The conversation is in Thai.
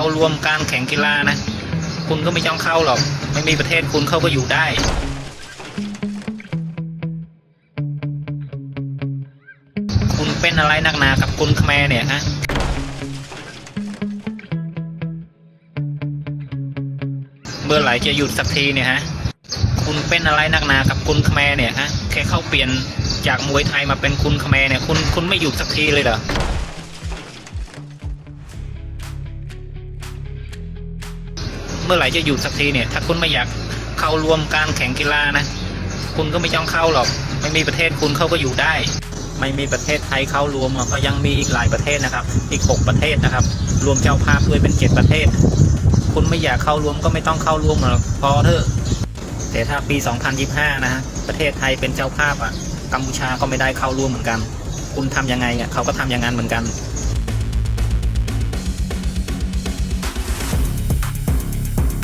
เข้าร่วมการแข่งกีฬานะ คุณก็ไม่ต้องเข้าหรอก ไม่มีประเทศคุณเขาก็อยู่ได้คุณเป็นอะไรนักหนากับคุณคแมเนี่ยฮะเมื่อไหร่จะหยุดสักทีเนี่ยฮะคุณเป็นอะไรนักหนากับคุณคแมเนี่ยฮะแค่เข้าเปลี่ยนจากมวยไทยมาเป็นคุณคแมเนี่ยคุณคุณไม่หยุดสักทีเลยเหรอ เมื่อไหร่จะหยุดสักทีเนี่ย ถ้าคุณไม่อยากเข้าร่วมการแข่งกีฬานะ คุณก็ไม่ต้องเข้าหรอก ไม่มีประเทศคุณเขาก็อยู่ได้ ไม่มีประเทศไทยเข้ารวมอะก็ยังมีอีกหลายประเทศนะครับ อีกหกประเทศนะครับ รวมเจ้าภาพด้วยเป็นเจ็ดประเทศ คุณไม่อยากเข้ารวมก็ไม่ต้องเข้ารวมหรอกพอเถอะแต่ถ้าปี 2025 นะฮะประเทศไทยเป็นเจ้าภาพอะกัมพูชาก็ไม่ได้เข้าร่วมเหมือนกัน คุณทำยังไงอะเขาก็ทำอย่างนั้นเหมือนกัน